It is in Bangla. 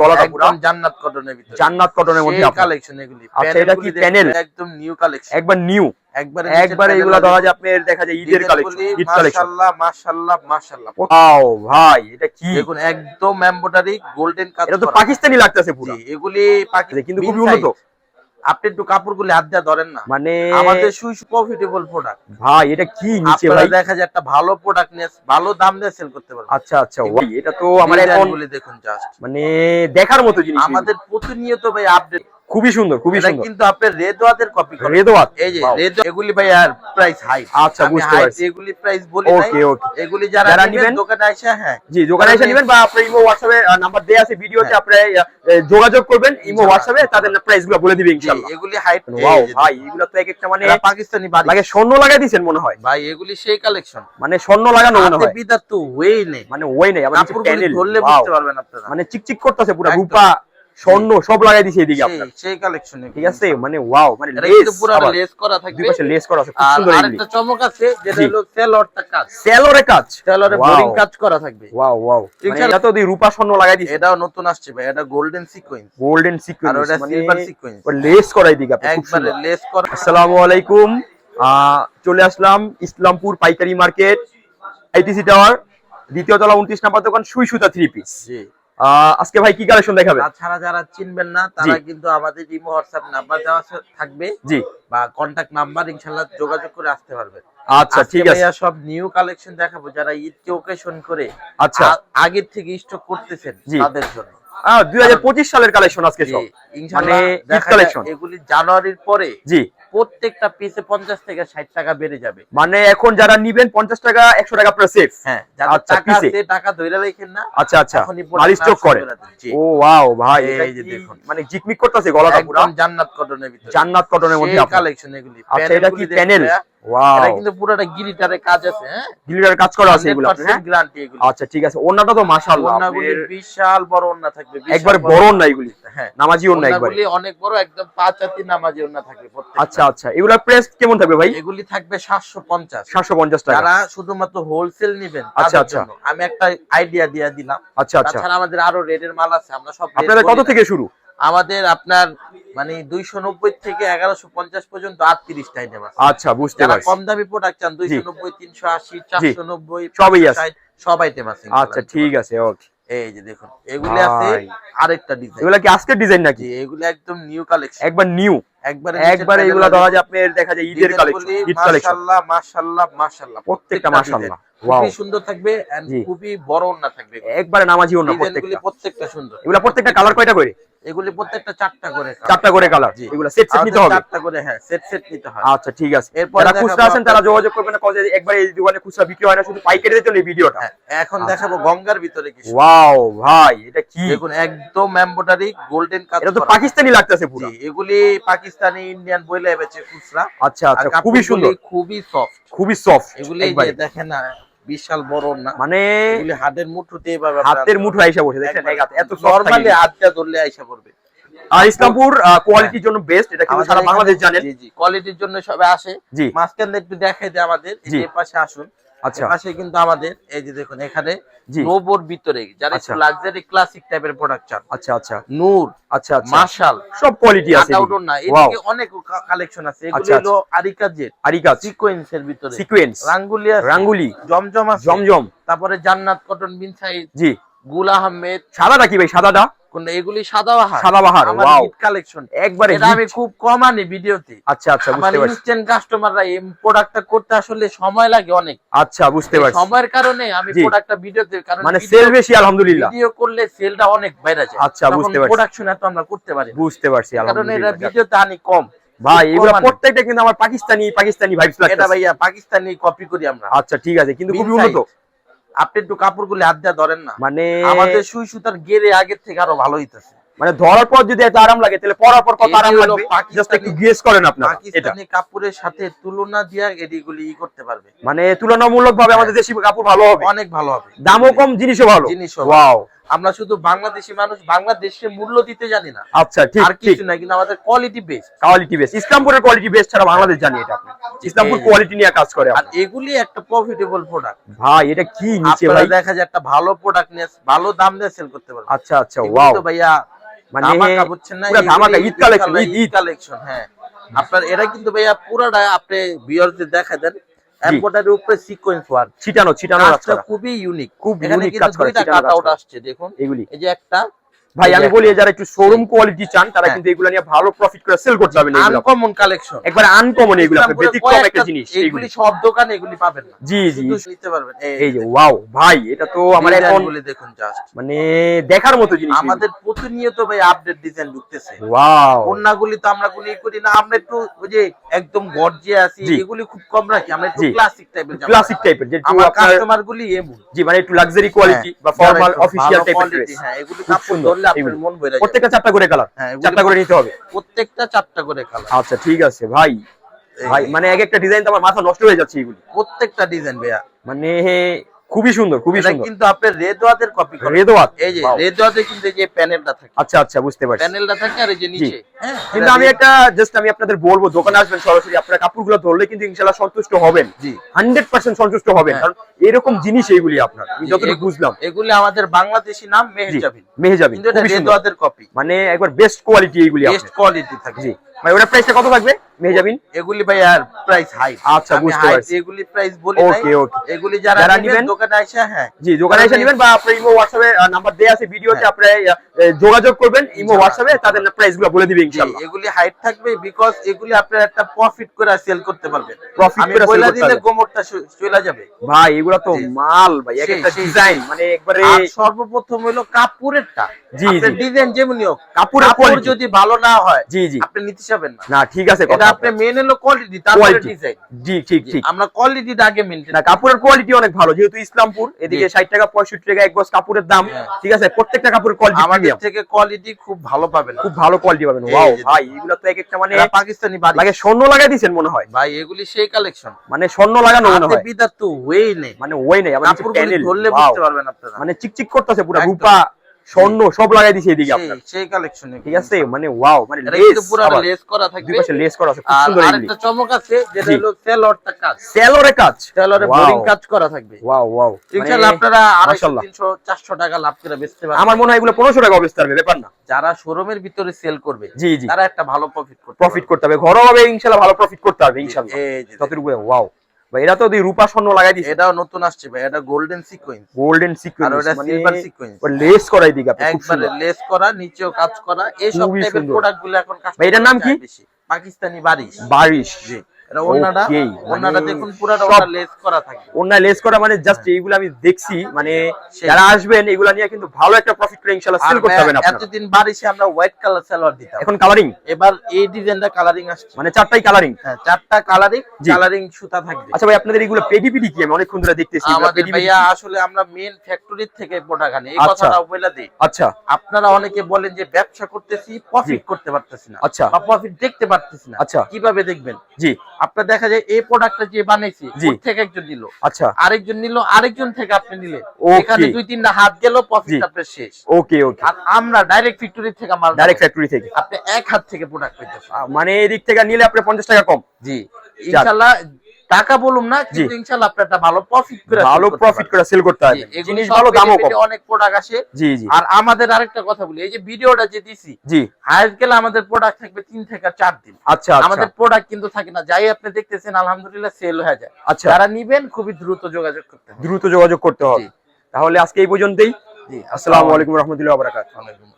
গলাটা পুরো। জান্নাত কটনের ভিতরে। জান্নাত কটনের মধ্যে কালেকশন এগুলি। আচ্ছা, এটা কি প্যানেল? একদম নিউ কালেকশন একবার নিউ একবারে একবারে এগুলা ধরা যায় দেখা যায় ঈদের কালেকশন ঈদ কালেকশন মাশাআল্লাহ মাশাআল্লাহ মাশাআল্লাহ। ওয়াও ভাই এটা কি? দেখুন একদম এমব্রয়ডারি গোল্ডেন কাজ এটা তো পাকিস্তানি লাগতেছে পুরো। এগুলি পাকিস্তানি কিন্তু খুবই উন্নত। আপনি একটু কাপড়গুলি হাত দিয়ে ধরেন না। মানে আমাদের সুই প্রফিটেবল প্রোডাক্ট ভাই এটা কি নিচে ভাই? দেখা যায় একটা ভালো প্রোডাক্ট নিয়ে ভালো দাম দিয়ে সেল করতে পারবে আচ্ছা আচ্ছা ভাই এটা তো আমার এখন দেখুন জাস্ট মানে দেখার মতো জিনিস। আমাদের প্রতিনিয়ত ভাই আপডেট খুবই সুন্দর খুবই সুন্দর। কিন্তু আপনার রেদওয়াতের কপি করে রেদওয়াত এই যে. রেদ এগুলি ভাই আর প্রাইস হাই আচ্ছা, বুঝতে পারছি। এগুলি প্রাইস বলি নাই। Okay. এগুলি যারা নেবেন দোকানে আসে হ্যাঁ। জি দোকানে এসে নেবেন বা আপনার ইমো হোয়াটসঅ্যাপে নাম্বার দেয়া আছে ভিডিওতে হ্যাঁ। আপনি যোগাযোগ করবেন ইমো ইনশাআল্লাহ। হোয়াটসঅ্যাপে তাদের প্রাইসগুলো বলে দিবে ইনশাআল্লাহ এগুলি হাইট ওয়াও ভাই এগুলো তো এক একটা মানে পাকিস্তানি বাড়ি। লাগে স্বর্ণ লাগাই দিয়েছেন মনে হয়। ভাই এগুলি সেই কালেকশন মানে স্বর্ণ লাগানো মনে হয়। বিদার তো ওয়েই নেই। মানে ওই নেই নিচে ধরলে বুঝতে পারবেন আপনারা। মানে চিকচিক করতেছে পুরো। রূপা স্বর্ণ সব লাগাই দিয়েছে এদিকে আপনার। সেই কালেকশন ঠিক আছে? মানে ওয়াও মানে লেস পুরো লেস করা দুই পাশে লেস করা আছে খুব সুন্দর আরেকটা চমক আছে যেটা হলো সেলরটা কাজ। সেলরে কাজ? সেলরে বোরিং কাজ করা থাকবে। ওয়াও ওয়াও মানে এটা তো রূপা স্বর্ণ লাগাই এটাও নতুন আসছে ভাই এটা গোল্ডেন সিকোয়েন্স গোল্ডেন আর সিকোয়েন্স ওটা মানে সিলভার সিকোয়েন্স লেস করা এদিকে আপনি একবারে লেস করা। আসসালামু আলাইকুম। চলে আসলাম ইসলামপুর পাইকারি মার্কেট আইটিসি টাওয়ার দ্বিতীয় তলা উনত্রিশ নাম্বার দোকান সুই সুতা থ্রি পিস আজকে ভাই কি কালেকশন দেখাবে? তাছাড়া যারা চিনবেন না তারা কিন্তু আমাদের ইমো হোয়াটসঅ্যাপ নাম্বার দেওয়া আছে- থাকবে। জি। বা কন্টাক্ট নাম্বার ইনশাআল্লাহ যোগাযোগ করে আসতে পারবেন। আচ্ছা ঠিক আছে। ভাইয়া সব নিউ কালেকশন দেখাবো যারা ঈদ কে ওকেশন করে আচ্ছা। আগে আগের থেকে স্টক করতেছেন তাদের জন্য। হাজার পঁচিশ সালের কালেকশন আজকে সব। মানে। যায় এগুলি জানুয়ারির পরে জি। প্রত্যেকটা পিসে পঞ্চাশ থেকে ষাট টাকা বেড়ে যাবে। মানে এখন যারা নিবেন পঞ্চাশ টাকা একশো টাকা আপনার সেফ হ্যাঁ আচ্ছা, টাকা। আছে টাকা রাখেন না আচ্ছা আচ্ছা। মাল স্টক করে। ও ওয়াও ভাই এই যে দেখুন। মানে জিকমিক করতেছে গলাটা পুরো। একদম জান্নাত কটনের ভিতরে। জান্নাত কটনের মধ্যে কালেকশন এগুলি। আচ্ছা এটা কি প্যানেল এটা কিন্তু পুরোটা গিরিটারে কাজ আছে হ্যাঁ? গ্লিটার কাজ করা আছে এগুলো হ্যাঁ? গ্যারান্টি এগুলি। আচ্ছা ঠিক আছে। ওনাটা তো মাশাআল্লাহ। ওন্নাগুলি বিশাল বড় ওন্না থাকবে একবার বড় ওন্না এগুলি। হ্যাঁ। নামাজি ওন্না একবার। ওন্নাগুলি অনেক বড় একদম পাঁচ হাতি নামাজি ওন্না থাকবে প্রত্যেকটা। আচ্ছা আচ্ছা। প্রাইস কেমন থাকবে ভাই? এগুলি থাকবে টাকা। যারা শুধুমাত্র হোলসেল নিবেন আচ্ছা, আচ্ছা। আমি একটা আইডিয়া দিয়ে দিলাম। আচ্ছা আচ্ছা। তাছাড়া আমাদের আরও রেডের মাল আছে আমরা সব আপনাদের কত থেকে শুরু? আমাদের আপনার মানে দুইশো নব্বই থেকে এগারোশো পঞ্চাশ পর্যন্ত আটত্রিশটা আইটেম আছে। আচ্ছা বুঝতে পারছি। কম দামি প্রোডাক্ট চান দুইশো নব্বই তিনশো আশি চারশো নব্বই সবই আছে। সব আইটেম আছে আচ্ছা ঠিক আছে। ওকে এই যে দেখুন এগুলি আছে আরেকটা ডিজাইন এগুলা কি আজকের ডিজাইন নাকি? এগুলি একদম নিউ কালেকশন একবার নিউ একবারে একবার এগুলা ধরা যায় আপনার দেখা যায় ঈদের কালেকশন ঈদ কালেকশন মাশাআল্লাহ মাশাআল্লাহ মাশাআল্লাহ প্রত্যেকটা মাশাআল্লাহ খুবই সুন্দর থাকবে খুবই বড় না থাকবে। একবারে নামাজি ওন্না প্রত্যেকটা। প্রত্যেকটা সুন্দর। এগুলা প্রত্যেকটা কালার কয়টা করে? এগুলি প্রত্যেকটা চারটা করে চারটা করে কালার। এগুলা সেট সেট নিতে হবে। চারটা করে হ্যাঁ সেট সেট নিতে হয়। আচ্ছা ঠিক আছে। এরপরে যারা খুচরা আছেন তারা যোগাযোগ করবেন না কজে একবার এই দোকানে খুচরা বিক্রি হয় না শুধু ভিডিওটা। হ্যাঁ, এখন দেখাবো গঙ্গার ভিতরে কিছু। ওয়াও ভাই এটা কি? দেখুন একদম এমব্রয়ডারি গোল্ডেন কাজ এটা তো পাকিস্তানি লাগতেছে পুরো। এগুলি পাকিস্তানি ইন্ডিয়ান বইলে বেচে খুচরা। আচ্ছা আচ্ছা খুবই সুন্দর। খুবই সফট খুবই সফট এগুলি দেখেন না বিশাল বড় না মানে হাতের হাতের মুঠোতে এভাবে হাতের মুঠো আইসা বসে দেখেন এত নরমালি হাতটা ধরলে আইসা পড়বে। আর ইসলামপুর কোয়ালিটির জন্য বেস্ট এটা কিন্তু সারা বাংলাদেশ জানেন। জি জি কোয়ালিটির জন্য সবাই আসে। মাঝখানে একটু দেখাই দেয় আমাদের এই যে পাশে আসুন। আচ্ছা। পাশে কিন্তু আমাদের এই যে দেখুন এখানে নোবোর ভিতরে যারা। লাক্সারি ক্লাসিক টাইপের প্রোডাক্ট চান। আচ্ছা আচ্ছা। নূর আচ্ছা আচ্ছা। মার্শাল। সব কোয়ালিটি আছে আউটডোর না এদিকে অনেক কালেকশন আছে। এগুলো আচ্ছা, হলো আরিকা জেট আরিকাজ সিকোয়েন্সের ভিতরে। সিকোয়েন্স রাঙ্গুলি রাঙ্গুলি। জমজম আছে। জমজম। তারপরে জান্নাত কটন বিন সাইদ জি। গুল আহমেদ। সাদাটা কি ভাই সাদাটা? এগুলি সাদা বাহার সাদা ওয়াও কালেকশন একবারে এটা আমি খুব কম আনি ভিডিওতে। আচ্ছা আচ্ছা বুঝতে পারছি। ইনস্ট্যান্ট কাস্টমাররা এই প্রোডাক্টটা করতে আসলে সময় লাগে অনেক। আচ্ছা বুঝতে পারছি। সময়ের কারণে আমি প্রোডাক্টটা ভিডিওতে কারণ মানে সেল বেশি আলহামদুলিল্লাহ। ভিডিও করলে সেলটা অনেক বেড়ে যায়। আচ্ছা, বুঝতে পারছি। প্রোডাকশন এত আমরা করতে পারি বুঝতে পারছি কারণ এটা ভিডিওতে আনি কম। ভাই এগুলো প্রত্যেকটা কিন্তু আমার পাকিস্তানি পাকিস্তানি ভাইবস এটা ভাইয়া পাকিস্তানি কপি করি আমরা। আচ্ছা ঠিক আছে কিন্তু খুবই উন্নত। আপনি একটু কাপড়গুলি হাত দিয়ে ধরেন না। মানে আমাদের সুই সুতার গেরে আগের থেকে আরও ভালো হইতেছে। মানে ধরার পর যদি এত আরাম লাগে তাহলে পরার পর কত আরাম লাগবে? জাস্ট একটু গেস করেন আপনারা এটা। পাকিস্তানি কাপড়ের সাথে তুলনা দিয়া এডিগুলি ই করতে পারবে। মানে তুলনামূলকভাবে আমাদের দেশি কাপড় ভালো হবে। অনেক ভালো হবে। দামও কম জিনিসও ভালো। জিনিসও ওয়াও আমরা শুধু বাংলাদেশি মানুষ বাংলাদেশে মূল্য দিতে জানি না। আচ্ছা ঠিক আর কিছু না কিন্তু আমাদের কোয়ালিটি বেস্ট কোয়ালিটি বেস ইসলামপুরের কোয়ালিটি বেস ছাড়া বাংলাদেশ জানি এটা আপনি। ইসলামপুর কোয়ালিটি নিয়ে কাজ করে আর এগুলি একটা প্রফিটেবল প্রোডাক্ট ভাই এটা কি নিচে আপনারা ভাই? দেখা যায় একটা ভালো প্রোডাক্ট নিয়ে ভালো দাম দিয়ে সেল করতে পারবেন। আচ্ছা আচ্ছা ওয়াও তো ভাইয়া মানে বুঝছেন না পুরা ধামাকা, ঈদ ঈদ, ঈদ। কালেকশন হ্যাঁ। আপনার এটা কিন্তু ভাইয়া পুরাটা আপনি ভিউয়ারদের দেখা দেন। এম্পোটারের উপরে সিকোয়েন্স ওয়ার্ক ছিটানো ছিটানো কাজ কাজটা খুবই ইউনিক খুব ইউনিক কাজ করা, ছিটানো কাজ আসছে দেখুন। এগুলি। এই যে একটা ভাই আমি বলি যারা একটু শোরুম কোয়ালিটি চান তারা হ্যাঁ। কিন্তু এগুলো নিয়ে ভালো প্রফিট করে সেল করতে পারবেন আনকমন কালেকশন একবার আনকমন এগুলো আপনি ব্যতিক্রম একটা জিনিস এগুলি। সব দোকানে এগুলি পাবেন না। জি জি। নিতে পারবেন। এই যে ওয়াও ভাই এটা তো আমার এখন গুলি দেখুন জাস্ট মানে দেখার মতো জিনিস আমাদের প্রতিনিয়ত ভাই আপডেট ডিজাইন ঢুকতেছে। ওয়াও কন্যাগুলি তো আমরা কোনো করি না। আমরা একটু ওই যে একদম গর্জিয়ে আছি এগুলি খুব কম রাখি। আমরা একটু ক্লাসিক টাইপের ক্লাসিক টাইপের যে আমার কাস্টমার গুলি এমন। জি মানে একটু লাক্সারি কোয়ালিটি বা হ্যাঁ, ফর্মাল অফিসিয়াল টাইপের হ্যাঁ এগুলি কাপড় ধরলে আপনার মন প্রত্যেকটা চারটা করে কালার হ্যাঁ, চারটা করে নিতে হবে। প্রত্যেকটা চারটা করে কালার আচ্ছা ঠিক আছে ভাই। ভাই মানে এক একটা ডিজাইন তো আমার মাথা নষ্ট হয়ে যাচ্ছে এগুলি। প্রত্যেকটা ডিজাইন ভাইয়া। মানে খুবই সুন্দর খুবই সুন্দর। কিন্তু আপনার রেদওয়াতের কপি করে। রেদওয়াত এই যে. রেদওয়াতে কিন্তু যে প্যানেলটা থাকে। আচ্ছা আচ্ছা বুঝতে পারছি। প্যানেলটা থাকে আর এই যে নিচে। হ্যাঁ কিন্তু আমি একটা জাস্ট আমি আপনাদের বলব দোকানে আসবেন সরাসরি আপনারা কাপড়গুলো ধরলে কিন্তু ইনশাল্লাহ সন্তুষ্ট হবেন। জি। হান্ড্রেড পার্সেন্ট সন্তুষ্ট হবেন হ্যাঁ। কারণ এরকম জিনিস এইগুলি আপনার আমি যতটুকু বুঝলাম। এগুলি আমাদের বাংলাদেশি নাম মেহেরজাবিন মেহেজাবিন কিন্তু এটা রেদওয়াতের কপি মানে একবার বেস্ট কোয়ালিটি এইগুলি বেস্ট কোয়ালিটি থাকে। জি। ভাই ওটার প্রাইসটা কত থাকবে? মেহেজাবিন এগুলি ভাই আর প্রাইস হাই আচ্ছা, বুঝতে পারছি। এগুলি প্রাইস বলি Okay, নাই এগুলি যারা যারা নেবেন দোকানে আসে হ্যাঁ। জি দোকানে এসে নেবেন বা আপনার ইমো হোয়াটসঅ্যাপে নাম্বার দেয়া আছে ভিডিওতে হ্যাঁ। যোগাযোগ করবেন ইমো হোয়াটসঅ্যাপে তাদের বলে দিবে ইনশাআল্লাহ এগুলি হাইট থাকবে বিকজ এগুলি আপনার একটা প্রফিট করে সেল করতে পারবেন। Profit করে sell করতে দিলে গোমরটা চলে যাবে। ভাই এগুলা তো মাল ভাই এক একটা ডিজাইন মানে একবারে সর্বপ্রথম হলো কাপড়েরটা। জি। ডিজাইন যেমনই হোক কাপড় যদি ভালো না হয় জি জি। আপনি নিতে যাবেন না। না ঠিক আছে কথা আপনি মেন হলো কোয়ালিটি তারপরে ডিজাইন জি ঠিক ঠিক। আমরা কোয়ালিটিটা আগে মেনটেন না কাপড়ের কোয়ালিটি অনেক ভালো যেহেতু ইসলামপুর এদিকে জি। ষাট টাকা পঁয়ষট্টি টাকা এক গজ কাপড়ের দাম হ্যাঁ। ঠিক আছে? প্রত্যেকটা কাপড়ের কোয়ালিটি আমাদের থেকে কোয়ালিটি খুব ভালো পাবেন খুব ভালো কোয়ালিটি পাবেন। ওয়াও ভাই এগুলো তো এক একটা মানে পাকিস্তানি বাড়ি। লাগে স্বর্ণ লাগাই দিয়েছেন মনে হয়। ভাই এগুলি সেই কালেকশন মানে স্বর্ণ লাগানো মনে হয়। বিদার তো ওয়েই নেই। মানে ওই নেই প্যানেল ধরলে বুঝতে পারবেন আপনারা। মানে চিকচিক করতেছে পুরো রূপা স্বর্ণ সব লাগাই দিয়েছে এদিকে আপনার। সেই কালেকশন ঠিক আছে? মানে ওয়াও মানে লেস পুরো লেস করা দুই পাশে লেস করা আছে খুব সুন্দর আরেকটা চমক আছে যেটা হলো সেলরটা কাজ। সেলরে কাজ? সেলরে বোরিং কাজ করা থাকবে। ওয়াও ওয়াও ইনশাআল্লাহ আপনারা আড়াইশো মাশাআল্লাহ। তিনশো চারশো টাকা লাভ করে বেচতে পারবেন। আমার মনে হয় এগুলো পনেরোশো টাকা অবস্থা হবে ব্যাপার না। যারা শোরুমের ভিতরে সেল করবে জি জি। তারা একটা ভালো প্রফিট করবে প্রফিট করতে হবে। ঘরও হবে ইনশাল্লাহ ভালো প্রফিট করতে হবে যে যতটুকু ওয়াও ভাই এটা তো ওই রূপা স্বর্ণ লাগাই দিছে। এটা নতুন আসছে ভাই এটা গোল্ডেন সিকোয়েন্স গোল্ডেন সিকোয়েন্স আর এটা সিলভার সিকোয়েন্স লেস করাই আপনি একবারে লেস করা নিচেও কাজ করা এই সব টাইপের প্রোডাক্টগুলো এখনগুলো এখন ভাই, এটার নাম কি? পাকিস্তানি বারিশ। বারিশ। জি। এটা ওন্নাটা ওন্নাটা মানে দেখুন পুরাটা সব- লেস করা থাকে। অন্যায় লেস করা মানে জাস্ট এইগুলো আমি দেখছি মানে যারা আসবেন এগুলা নিয়ে কিন্তু ভালো একটা প্রফিট করে ইনশাল্লাহ সেল করতে হবেন আপনারা। এতদিন বারিশে আমরা হোয়াইট কালার সালোয়ার দিতাম। এখন কালারিং এবার এই ডিজাইনটা কালারিং আসছে। মানে চারটাই কালারিং হ্যাঁ চারটা কালারিং কালারিং সুতা থাকবে। আচ্ছা ভাই আপনাদের এগুলো পেডি পিডি কি? আমি অনেকক্ষণ ধরে দেখতেছি আমাদের ভাইয়া আসলে আমরা মেন ফ্যাক্টরির থেকে প্রোডাক্ট আনি। এই আচ্ছা। কথাটা বলে দিই। আচ্ছা। আপনারা অনেকে বলেন যে ব্যবসা করতেছি প্রফিট করতে পারতেছি না আচ্ছা। বা প্রফিট দেখতে পারতেছি না। আচ্ছা। কীভাবে দেখবেন? জি। আপনার দেখা যায় এই প্রোডাক্টটা যে বানাইছি। থেকে একজন নিল। আচ্ছা। আরেকজন নিল আরেকজন থেকে আপনি নিলেন. এখানে দুই তিনটা হাত গেল প্রফিট। আপনার শেষ। ওকে ওকে আর আমরা ডাইরেক্ট ফ্যাক্টরি থেকে মাল ডাইরেক্ট ফ্যাক্টরি থেকে। আপনি এক হাত থেকে প্রোডাক্ট পেতেছেন মানে এই দিক থেকে নিলে আপনি 50 টাকা কম। জি। ইনশাআল্লাহ টাকা বলুম না কিন্তু ইনশাআল্লাহ আপনি একটা ভালো প্রফিট করে ভালো প্রফিট করে সেল করতে হবে জিনিস ভালো দামও কম। অনেক প্রোডাক্ট আসে। জি জি। আর আমাদের আরেকটা কথা বলি এই যে ভিডিওটা যে দিছি জি। হায়েস্ট গেলে আমাদের প্রোডাক্ট থাকবে তিন থেকে চার দিন। আচ্ছা আচ্ছা। আমাদের প্রোডাক্ট কিন্তু থাকে না যাই আপনি দেখতেছেন আলহামদুলিল্লাহ সেল হয়ে যায়। আচ্ছা। যারা নিবেন খুবই দ্রুত যোগাযোগ করতে হবে। দ্রুত যোগাযোগ করতে হবে। তাহলে আজকে এই পর্যন্তই। জি আসসালামু আলাইকুম রহমতুল্লাহ বারাকাত ওয়ালাইকুম